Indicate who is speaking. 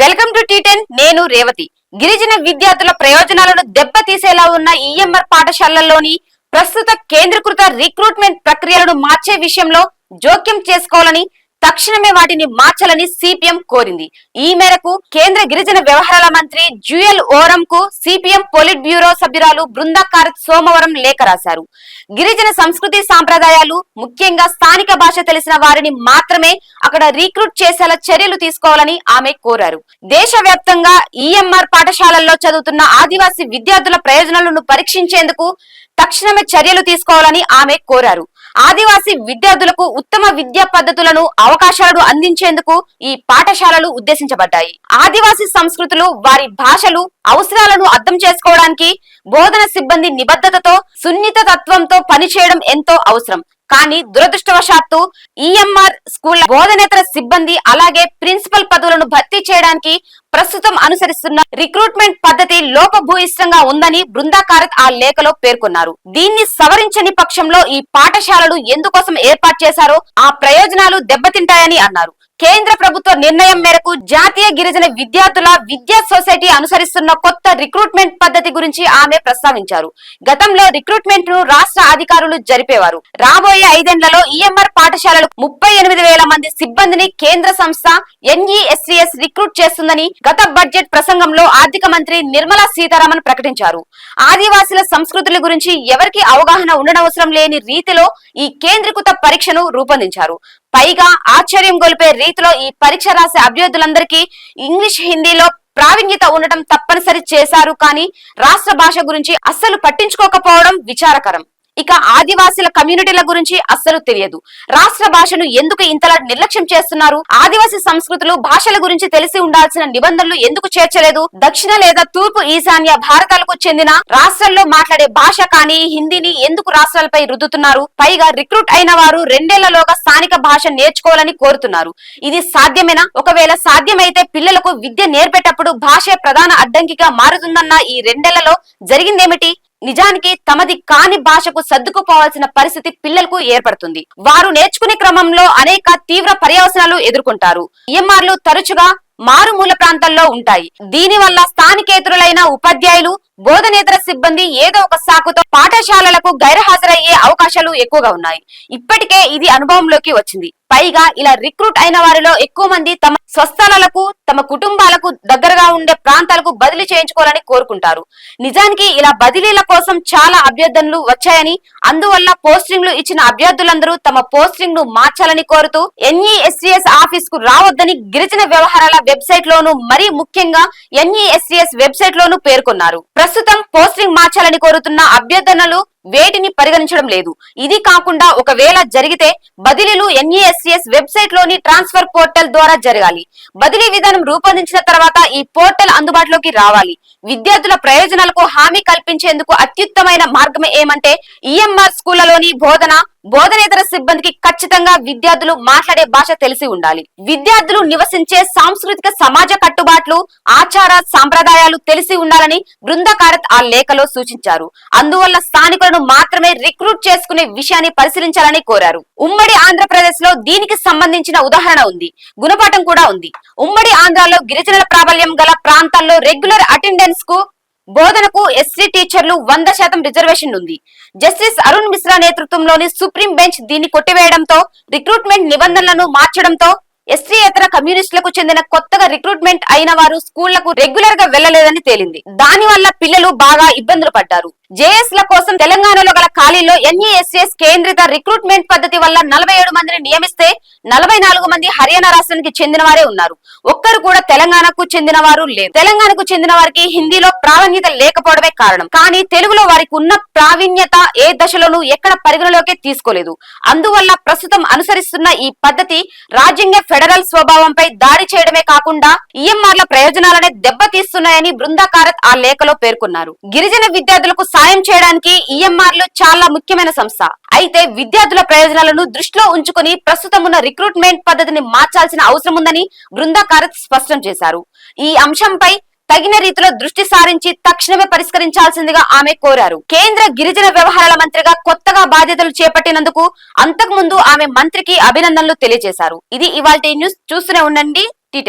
Speaker 1: Welcome to T10 నేను రేవతి. గిరిజన విద్యార్థుల ప్రయోజనాలను దెబ్బతీసేలా ఉన్న ఈఎంఆర్ పాఠశాలల్లోని ప్రస్తుత కేంద్రీకృత రిక్రూట్మెంట్ ప్రక్రియలను మార్చే విషయంలో జోక్యం చేసుకోవాలని తక్షణమే వాటిని మార్చాలని సిపిఎం కోరింది. ఈ మేరకు కేంద్ర గిరిజన వ్యవహారాల మంత్రి జ్యూయల్ ఓరం కు సిపిఎం పొలిట్ బ్యూరో సభ్యురాలు బృందాకారత్ సోమవారం లేఖ రాశారు. గిరిజన సంస్కృతి సాంప్రదాయాలు ముఖ్యంగా స్థానిక భాష తెలిసిన వారిని మాత్రమే అక్కడ రిక్రూట్ చేసేలా చర్యలు తీసుకోవాలని ఆమె కోరారు. దేశవ్యాప్తంగా ఈఎంఆర్ పాఠశాలల్లో చదువుతున్న ఆదివాసీ విద్యార్థుల ప్రయోజనాలను పరీక్షించేందుకు తక్షణమే చర్యలు తీసుకోవాలని ఆమె కోరారు. ఆదివాసీ విద్యార్థులకు ఉత్తమ విద్యా పద్ధతులను అవకాశాలను అందించేందుకు ఈ పాఠశాలలు ఉద్దేశించబడ్డాయి. ఆదివాసీ సంస్కృతులు వారి భాషలు అవసరాలను అర్థం చేసుకోవడానికి బోధన సిబ్బంది నిబద్ధతతో సున్నిత తత్వంతో పనిచేయడం ఎంతో అవసరం. కానీ దురదృష్టవశాత్తు ఈఎంఆర్ స్కూల్ బోధనేతర సిబ్బంది అలాగే ప్రిన్సిపల్ పదవులను భర్తీ చేయడానికి ప్రస్తుతం అనుసరిస్తున్న రిక్రూట్మెంట్ పద్ధతి లోపభూయిష్టంగా ఉందని బృందాకారత్ ఆ లేఖలో పేర్కొన్నారు. దీన్ని సవరించని పక్షంలో ఈ పాఠశాలలు ఎందుకోసం ఏర్పాటు చేశారో ఆ ప్రయోజనాలు దెబ్బతింటాయని అన్నారు. కేంద్ర ప్రభుత్వ నిర్ణయం మేరకు జాతీయ గిరిజన విద్యార్థుల విద్యా సొసైటీ అనుసరిస్తున్న కొత్త రిక్రూట్మెంట్ పద్ధతి గురించి ఆమె ప్రస్తావించారు. గతంలో రిక్రూట్మెంట్ను రాష్ట్ర అధికారులు జరిపేవారు. రాబోయే ఐదేళ్ళలో ఈఎంఆర్ పాఠశాలలు ముప్పై ఎనిమిది వేల మంది సిబ్బందిని కేంద్ర సంస్థ ఎన్ఈఎస్సిఎస్ రిక్రూట్ చేస్తుందని గత బడ్జెట్ ప్రసంగంలో ఆర్థిక మంత్రి నిర్మలా సీతారామన్ ప్రకటించారు. ఆదివాసుల సంస్కృతుల గురించి ఎవరికి అవగాహన ఉండనవసరం లేని రీతిలో ఈ కేంద్రీకృత పరీక్షను రూపొందించారు. పైగా ఆశ్చర్యం గొలిపే రీతిలో ఈ పరీక్ష రాసే అభ్యర్థులందరికీ ఇంగ్లీష్ హిందీలో ప్రావీణ్యత ఉండటం తప్పనిసరి చేశారు కానీ రాష్ట్ర భాష గురించి అస్సలు పట్టించుకోకపోవడం విచారకరం. ఇక ఆదివాసీల కమ్యూనిటీల గురించి అస్సలు తెలియదు. రాష్ట్ర భాషను ఎందుకు ఇంతలా నిర్లక్ష్యం చేస్తున్నారు? ఆదివాసీ సంస్కృతులు భాషల గురించి తెలిసి ఉండాల్సిన నిబంధనలు ఎందుకు చేర్చలేదు? దక్షిణ లేదా తూర్పు ఈశాన్య భారతాలకు చెందిన రాష్ట్రాల్లో మాట్లాడే భాష కానీ హిందీని ఎందుకు రాష్ట్రాలపై రుద్దుతున్నారు? పైగా రిక్రూట్ అయిన వారు రెండేళ్ళలోగా స్థానిక భాష నేర్చుకోవాలని కోరుతున్నారు. ఇది సాధ్యమేనా? ఒకవేళ సాధ్యమైతే పిల్లలకు విద్య నేర్పేటప్పుడు భాష ప్రధాన అడ్డంకిగా మారుతుందన్న ఈ రెండేళ్ళలో జరిగిందేమిటి? నిజానికి తమది కాని భాషకు సర్దుకుపోవాల్సిన పరిస్థితి పిల్లలకు ఏర్పడుతుంది. వారు నేర్చుకునే క్రమంలో అనేక తీవ్ర పర్యవసనాలు ఎదుర్కొంటారు. ఈఎంఆర్లు తరచుగా మారుమూల ప్రాంతాల్లో ఉంటాయి. దీనివల్ల స్థానికేతరులైన ఉపాధ్యాయులు బోధనేతర సిబ్బంది ఏదో ఒక సాకుతో పాఠశాలలకు గైరహాజరయ్యే అవకాశాలు ఎక్కువగా ఉన్నాయి. ఇప్పటికే ఇది అనుభవంలోకి వచ్చింది. పైగా ఇలా రిక్రూట్ అయిన వారిలో ఎక్కువ మంది తమ స్వస్థలాలకు తమ కుటుంబాలకు దగ్గరగా ఉండే ప్రాంతాలకు బదిలీ చేయించుకోవాలని కోరుకుంటారు. నిజానికి ఇలా బదిలీల కోసం చాలా అభ్యర్థనలు వచ్చాయని అందువల్ల పోస్టింగ్లు ఇచ్చిన అభ్యర్థులందరూ తమ పోస్టింగ్ను మార్చాలని కోరుతూ ఎన్ఈఎస్సీఎస్ ఆఫీస్కు రావద్దని గిరిజన వ్యవహారాల వెబ్సైట్ లోను మరీ ముఖ్యంగా ఎన్ఈఎస్సిఎస్ వెబ్సైట్ లోను పేర్కొన్నారు. ప్రస్తుతం పోస్టింగ్ మార్చాలని కోరుతున్న అభ్యర్థనలు వేటిని పరిగణించడం లేదు. ఇది కాకుండా ఒకవేళ జరిగితే బదిలీలు ఎన్ఈఎస్సిఎస్ వెబ్సైట్లోని ట్రాన్స్ఫర్ పోర్టల్ ద్వారా జరగాలి. బదిలీ విధానం రూపొందించిన తర్వాత ఈ పోర్టల్ అందుబాటులోకి రావాలి. విద్యార్థుల ప్రయోజనాలకు హామీ కల్పించేందుకు అత్యుత్తమైన మార్గం ఏమంటే ఈఎంఆర్ స్కూళ్ళలోని బోధన బోధనేతర సిబ్బందికి ఖచ్చితంగా విద్యార్థులు మాట్లాడే భాష తెలిసి ఉండాలి. విద్యార్థులు నివసించే సాంస్కృతిక సమాజ కట్టుబాట్లు ఆచార సాంప్రదాయాలు తెలిసి ఉండాలని బృందకారత్ ఆ లేఖలో సూచించారు. అందువల్ల స్థానికులను మాత్రమే రిక్రూట్ చేసుకునే విషయాన్ని పరిశీలించాలని కోరారు. ఉమ్మడి ఆంధ్రప్రదేశ్లో దీనికి సంబంధించిన ఉదాహరణ ఉంది. గుణపాఠం కూడా ఉంది. ఉమ్మడి ఆంధ్రాలో గిరిజనుల ప్రాబల్యం గల ప్రాంతాల్లో రెగ్యులర్ అటెండెన్స్కు బోధనకు ఎస్సీ టీచర్లు వంద శాతం రిజర్వేషన్ ఉంది. జస్టిస్ అరుణ్ మిశ్రా నేతృత్వంలోని సుప్రీం బెంచ్ దీన్ని కొట్టివేయడంతో రిక్రూట్మెంట్ నిబంధనలను మార్చడంతో ఎస్టీయేతర కమ్యూనిస్టులకు చెందిన కొత్తగా రిక్రూట్మెంట్ అయిన వారు స్కూళ్ళకు రెగ్యులర్గా వెళ్ళలేదని తేలింది. దాని వల్ల పిల్లలు బాగా ఇబ్బందులు పడ్డారు. జేఎస్ ల కోసం తెలంగాణలో గల ఖాళీలో ఎన్ఈఎస్ఎస్ కేంద్రిత రిక్రూట్మెంట్ పద్ధతి వల్ల నలభై ఏడు మందిని నియమిస్తే నలభై నాలుగు మంది హర్యానా రాష్ట్రానికి చెందిన వారే ఉన్నారు. ఒక్కరు కూడా తెలంగాణకు చెందిన వారు లేరు. తెలంగాణకు చెందిన వారికి హిందీలో ప్రావీణ్యత లేకపోవడమే కారణం. కానీ తెలుగులో వారికి ఉన్న ప్రావీణ్యత ఏ దశలోనూ ఎక్కడ పరిగణలోకి తీసుకోలేదు. అందువల్ల ప్రస్తుతం అనుసరిస్తున్న ఈ పద్ధతి రాజ్యాంగ ఫెడరల్ స్వభావంపై దాడి చేయడమే కాకుండా ఈఎంఆర్ల ప్రయోజనాలనే దెబ్బతీస్తున్నాయని బృందాకారత్ ఆ లేఖలో పేర్కొన్నారు. గిరిజన విద్యార్థులకు సాయం చేయడానికి ఈఎంఆర్లు చాలా ముఖ్యమైన సంస్థ. అయితే విద్యార్థుల ప్రయోజనాలను దృష్టిలో ఉంచుకుని ప్రస్తుతం ఉన్న రిక్రూట్మెంట్ పద్ధతిని మార్చాల్సిన అవసరం ఉందని బృందాకారత్ స్పష్టం చేశారు. ఈ అంశంపై తగిన రీతిలో దృష్టి సారించి తక్షణమే పరిష్కరించాల్సిందిగా ఆమె కోరారు. కేంద్ర గిరిజన వ్యవహారాల మంత్రిగా కొత్తగా బాధ్యతలు చేపట్టినందుకు అంతకు ముందు ఆమె మంత్రికి అభినందనలు తెలియజేశారు. ఇది ఇవాల్టి న్యూస్. చూస్తూనే ఉండండి టీ